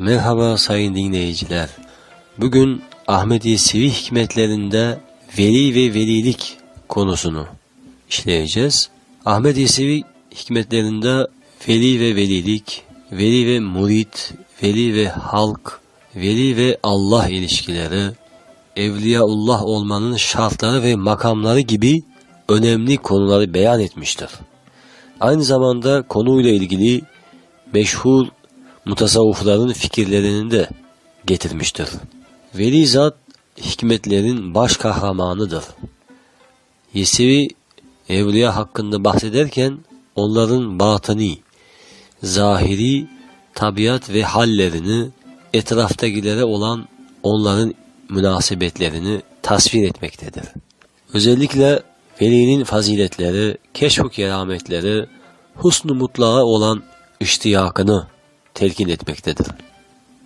Merhaba sayın dinleyiciler. Bugün Ahmedi Sivi hikmetlerinde veli ve velilik konusunu işleyeceğiz. Ahmedi Sivi hikmetlerinde veli ve velilik, veli ve murit, veli ve halk, veli ve Allah ilişkileri, Evliyaullah olmanın şartları ve makamları gibi önemli konuları beyan etmiştir. Aynı zamanda konuyla ilgili meşhur mutasavvıfların fikirlerini de getirmiştir. Veli zat hikmetlerin baş kahramanıdır. Yesevi evliya hakkında bahsederken onların batıni, zahiri tabiat ve hallerini etraftakilere olan onların münasebetlerini tasvir etmektedir. Özellikle velinin faziletleri, keşf-ı kerametleri, husn-u mutlağa olan iştiyakını telkin etmektedir.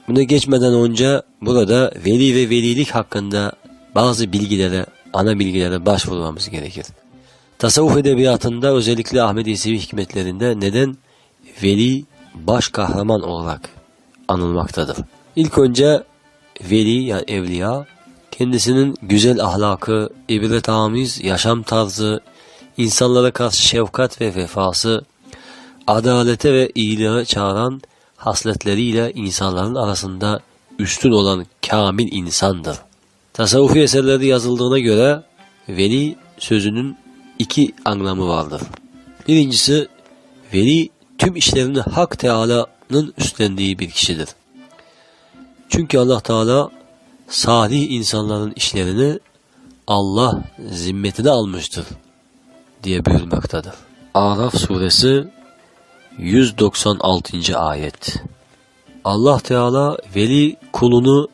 Buna geçmeden önce burada veli ve velilik hakkında bazı bilgilere, ana bilgilere başvurmamız gerekir. Tasavvuf edebiyatında özellikle Ahmet Yesevi hikmetlerinde neden veli baş kahraman olarak anılmaktadır? İlk önce veli yani evliya kendisinin güzel ahlakı, ibret yaşam tarzı, insanlara karşı şefkat ve vefası, adalete ve iyiliğe çağıran hasletleriyle insanların arasında üstün olan kamil insandır. Tasavvufi eserlerde yazıldığına göre veli sözünün iki anlamı vardır. Birincisi veli tüm işlerini Hak Teala'nın üstlendiği bir kişidir. Çünkü Allah Teala salih insanların işlerini Allah zimmetine almıştır diye buyurmaktadır. Araf suresi 196. ayet Allah Teala veli kulunu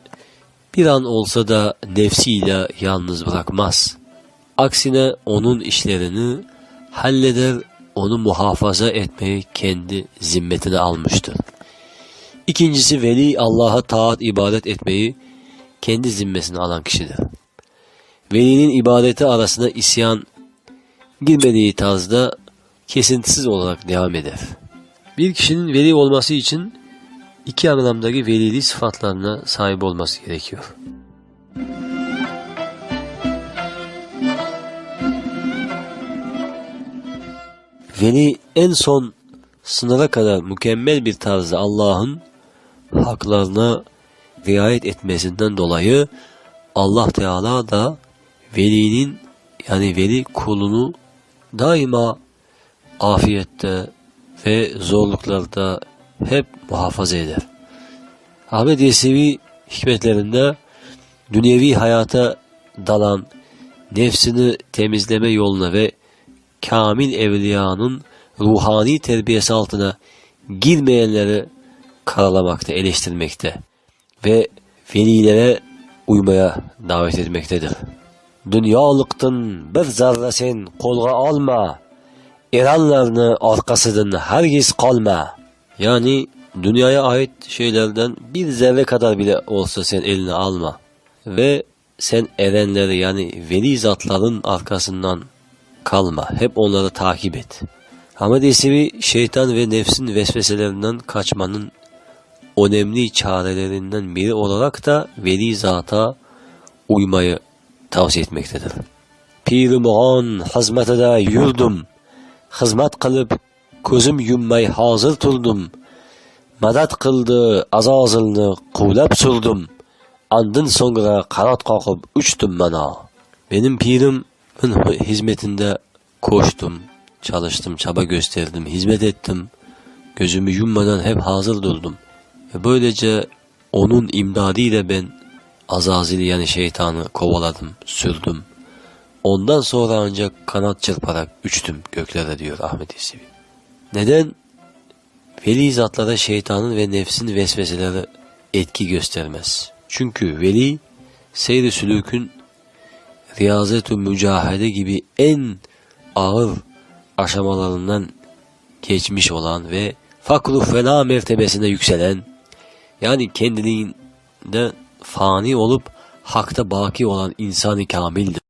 bir an olsa da nefsiyle yalnız bırakmaz. Aksine onun işlerini halleder, onu muhafaza etmeyi kendi zimmetine almıştır. İkincisi veli Allah'a taat ibadet etmeyi kendi zimmesine alan kişidir. Velinin ibadeti arasında isyan girmediği tarzda kesintisiz olarak devam eder. Bir kişinin veli olması için iki anlamdaki velili sıfatlarına sahip olması gerekiyor. Veli en son sınıra kadar mükemmel bir tarzda Allah'ın haklarına riayet etmesinden dolayı Allah Teala da velinin yani veli kulunu daima afiyette ve zorluklarda hep muhafaza eder. Ahmet Yesevi hikmetlerinde dünyevi hayata dalan nefsini temizleme yoluna ve kamil evliyanın ruhani terbiyesi altına girmeyenleri karalamakta, eleştirmekte ve velilere uymaya davet etmektedir. Dünyalıktın bir zarrasen kolga alma, İranlarını arkasıdın hergiz kalma. Yani dünyaya ait şeylerden bir zerre kadar bile olsa sen eline alma. Ve sen erenleri yani veli zatların arkasından kalma. Hep onları takip et. Ahmet Yesevi şeytan ve nefsin vesveselerinden kaçmanın önemli çarelerinden biri olarak da veli zata uymayı tavsiye etmektedir. Pir-i Muğan hizmetede yurdum, hizmet kılıp ko'zim yummay hozir turdim. Madad qildi azozilni quvlab surdim. Andin so'ngra qanot qoqib uchdim mana. Benim pirim hizmetinde koştum, çalıştım, çaba gösterdim, hizmet ettim. Gözümü yummadan hep hazır durdum. Ve böylece onun imdadıyla ben Azazil'i yani şeytanı kovaladım, sürdüm. Ondan sonra ancak kanat çırparak uçtum göklere diyor Ahmet İsevi. Neden? Veli zatlara şeytanın ve nefsin vesveseleri etki göstermez. Çünkü veli seyri sülükün riyazet-ü mücahede gibi en ağır aşamalarından geçmiş olan ve fakru fena mertebesine yükselen yani kendiliğinde fani olup hakta baki olan insanı kamildir.